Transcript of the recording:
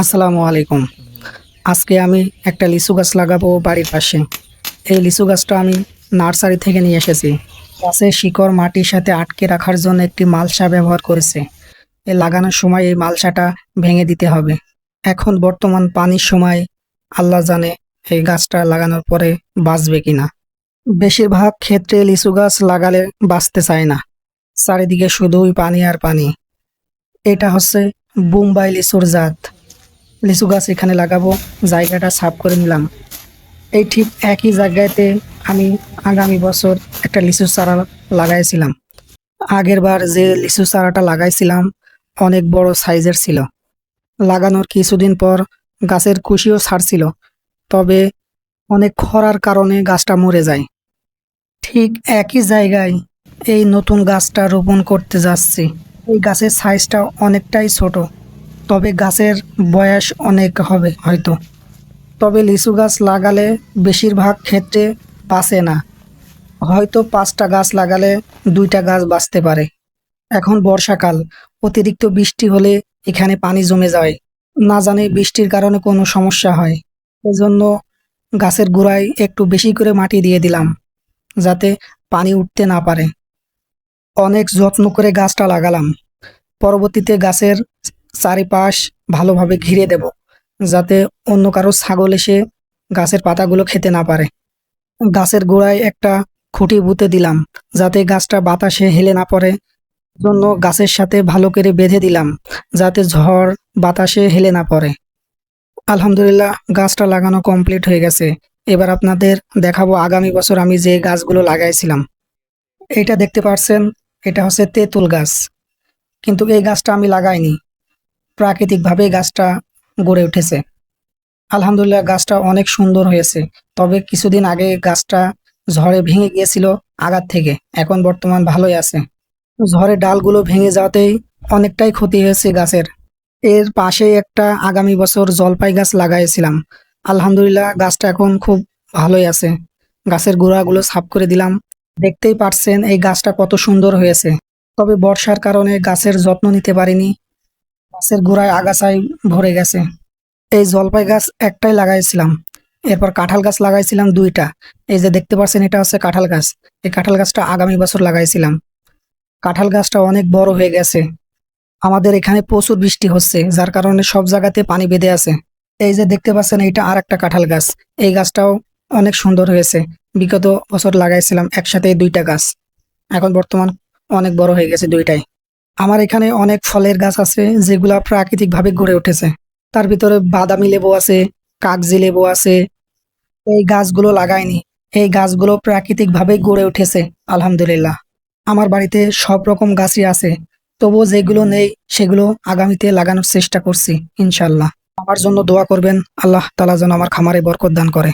আসসালামু আলাইকুম। আজকে আমি একটা লিচু গাছ লাগাবো বাড়ির পাশে। এই লিচু গাছটা আমি নার্সারি থেকে নিয়ে এসেছি। গাছের শিকড় মাটির সাথে আটকে রাখার জন্য একটি মালসা ব্যবহার করেছে। এই লাগানোর সময় এই মালসাটা ভেঙে দিতে হবে। এখন বর্তমান পানির সময় আল্লাহ জানে এই গাছটা লাগানোর পরে বাঁচবে কিনা। বেশিরভাগ ক্ষেত্রে লিচু গাছ লাগালে বাঁচতে চায় না। চারিদিকে শুধুই পানি আর পানি। এটা হচ্ছে বোম্বাই লিচুর জাত। লিচু গাছ এখানে লাগাবো, জায়গাটা সাফ করে নিলাম। এই ঠিক একই জায়গাতে আমি আগামী বছর একটা লিচু চারা লাগাইছিলাম। আগের বার যে লিচু চারাটা লাগাইছিলাম, অনেক বড় সাইজের ছিল। লাগানোর কিছুদিন পর গাছের কুশিও ছাড়ছিল, তবে অনেক খরার কারণে গাছটা মরে যায়। ঠিক একই জায়গায় এই নতুন গাছটা রোপণ করতে যাচ্ছি। এই গাছের সাইজটা অনেকটাই ছোট। তবে গাছের বয়স অনেক হবে হয়তো। তবে লিচু গাছ লাগালে বেশিরভাগ ক্ষেত্রে বাঁচে না। হয়তো পাঁচটা গাছ লাগালে দুইটা গাছ বাঁচতে পারে। এখন বর্ষাকাল, অতিরিক্ত বৃষ্টি হলে এখানে পানি জমে যায়। না জানি বৃষ্টির কারণে কোনো সমস্যা হয়। এজন্য গাছের গোড়ায় একটু বেশি করে মাটি দিয়ে দিলাম, যাতে পানি উঠতে না পারে। অনেক যত্ন করে গাছটা লাগালাম। পরবর্তীতে গাছের চারিপাশ ভালোভাবে ঘিরে দেব, যাতে অন্য কারও ছাগল এসে গাছের পাতাগুলো খেতে না পারে। গাছের গোড়ায় একটা খুঁটি বুতে দিলাম, যাতে গাছটা বাতাসে হেলে না পড়ে। জন্য গাছের সাথে ভালো করে বেঁধে দিলাম, যাতে ঝড় বাতাসে হেলে না পড়ে। আলহামদুলিল্লাহ, গাছটা লাগানো কমপ্লিট হয়ে গেছে। এবার আপনাদের দেখাবো আগামী বছর আমি যে গাছগুলো লাগাইছিলাম। এটা দেখতে পাচ্ছেন এটা হচ্ছে তেঁতুল গাছ। কিন্তু এই গাছটা আমি লাগাইনি। প্রাকৃতিকভাবে গাছটা গড়ে উঠেছে। আলহামদুলিল্লাহ গাছটা অনেক সুন্দর হয়েছে। তবে কিছুদিন আগে গাছটা ঝড়ে ভেঙে গিয়েছিল আগার থেকে। এখন বর্তমান ভালোই আছে। ঝড়ে ডালগুলো ভেঙে যাওয়াতেই অনেকটাই ক্ষতি হয়েছে গাছের। এর পাশে একটা আগামী বছর জলপাই গাছ লাগাইছিলাম। আলহামদুলিল্লাহ গাছটা এখন খুব ভালোই আছে। গাছের গোড়াগুলো সাফ করে দিলাম। দেখতেই পারছেন এই গাছটা কত সুন্দর হয়েছে। তবে বর্ষার কারণে গাছের যত্ন নিতে পারিনি। গাছের গোড়ায় আগাছায় ভরে গেছে। এই জলপাই গাছ একটাই লাগাইছিলাম। এরপর কাঁঠাল গাছ লাগাইছিলাম দুইটা। এই যে দেখতে পাচ্ছেন, এটা হচ্ছে কাঁঠাল গাছ। এই কাঁঠাল গাছটা আগামী বছর লাগাইছিলাম। কাঁঠাল গাছটা অনেক বড় হয়ে গেছে। আমাদের এখানে প্রচুর বৃষ্টি হচ্ছে, যার কারণে সব জায়গাতে পানি বেঁধে আছে। এই যে দেখতে পাচ্ছেন, এইটা আর একটা কাঁঠাল গাছ। এই গাছটাও অনেক সুন্দর হয়েছে। বিগত বছর লাগাইছিলাম একসাথে দুইটা গাছ। এখন বর্তমান অনেক বড় হয়ে গেছে দুইটাই। আমার এখানে অনেক ফলের গাছ আছে যেগুলা প্রাকৃতিকভাবে গড়ে উঠেছে। তার ভিতরে বাদামি লেবু আছে, কাগজি লেবু আছে। এই গাছগুলো লাগাইনি। এই গাছগুলো প্রাকৃতিকভাবে গড়ে উঠেছে, আলহামদুলিল্লাহ। আমার বাড়িতে সব রকম গাছই আছে। তবুও যেগুলো নেই, সেগুলো আগামীতে লাগানোর চেষ্টা করছি ইনশাল্লাহ আমার জন্য দোয়া করবেন, আল্লাহ তালা যেন আমার খামারে বরকত দান করে।